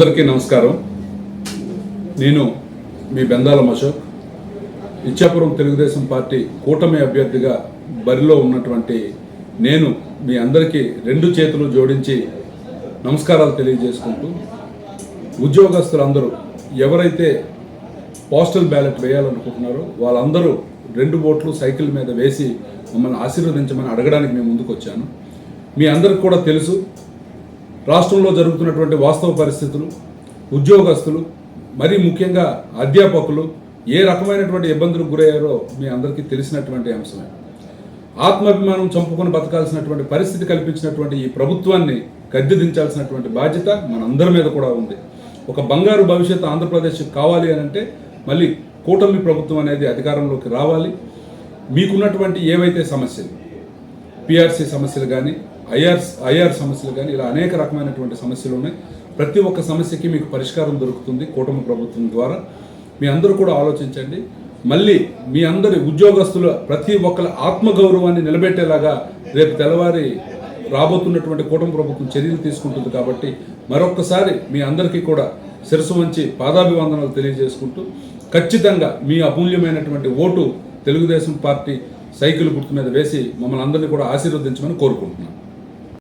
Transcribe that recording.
అందరికీ నమస్కారం. నేను మీ బెందాల అశోక్ ఇచ్చాపురం తెలుగుదేశం పార్టీ కూటమి అభ్యర్థిగా బరిలో ఉన్నటువంటి నేను మీ అందరికీ రెండు చేతులు జోడించి నమస్కారాలు తెలియజేసుకుంటూ ఉద్యోగస్తులందరూ ఎవరైతే పోస్టల్ బ్యాలెట్ వేయాలనుకుంటున్నారో వాళ్ళందరూ రెండు ఓట్లు సైకిల్ మీద వేసి మమ్మల్ని ఆశీర్వదించమని అడగడానికి మేము ముందుకు వచ్చాను మీ అందరికి కూడా తెలుసు రాష్ట్రంలో జరుగుతున్నటువంటి వాస్తవ పరిస్థితులు ఉద్యోగస్తులు మరీ ముఖ్యంగా అధ్యాపకులు ఏ రకమైనటువంటి ఇబ్బందులకు గురయ్యారో మీ అందరికీ తెలిసినటువంటి అంశమే. ఆత్మాభిమానం చంపుకొని బతకాల్సినటువంటి పరిస్థితి కల్పించినటువంటి ఈ ప్రభుత్వాన్ని గద్దె దించాల్సినటువంటి బాధ్యత మనందరి మీద కూడా ఉంది. ఒక బంగారు భవిష్యత్తు ఆంధ్రప్రదేశ్ కావాలి అని అంటే మళ్ళీ కూటమి ప్రభుత్వం అనేది అధికారంలోకి రావాలి. మీకున్నటువంటి ఏవైతే సమస్యలు పిఆర్సీ సమస్యలు కానీ ఐఆర్ ఐఆర్ సమస్యలు కానీ ఇలా అనేక రకమైనటువంటి సమస్యలు ఉన్నాయి. ప్రతి ఒక్క సమస్యకి మీకు పరిష్కారం దొరుకుతుంది కూటమి ప్రభుత్వం ద్వారా. మీ అందరూ కూడా ఆలోచించండి. మళ్ళీ మీ అందరి ఉద్యోగస్తుల ప్రతి ఒక్కరి ఆత్మగౌరవాన్ని నిలబెట్టేలాగా రేపు తెల్లవారి రాబోతున్నటువంటి కూటమి ప్రభుత్వం చర్యలు తీసుకుంటుంది కాబట్టి మరొక్కసారి మీ అందరికీ కూడా శిరసు వంచి పాదాభివందనలు తెలియజేసుకుంటూ ఖచ్చితంగా మీ అమూల్యమైనటువంటి ఓటు తెలుగుదేశం పార్టీ సైకిల్ గుర్తు మీద వేసి మమ్మల్ని అందరినీ కూడా ఆశీర్వదించమని కోరుకుంటున్నాను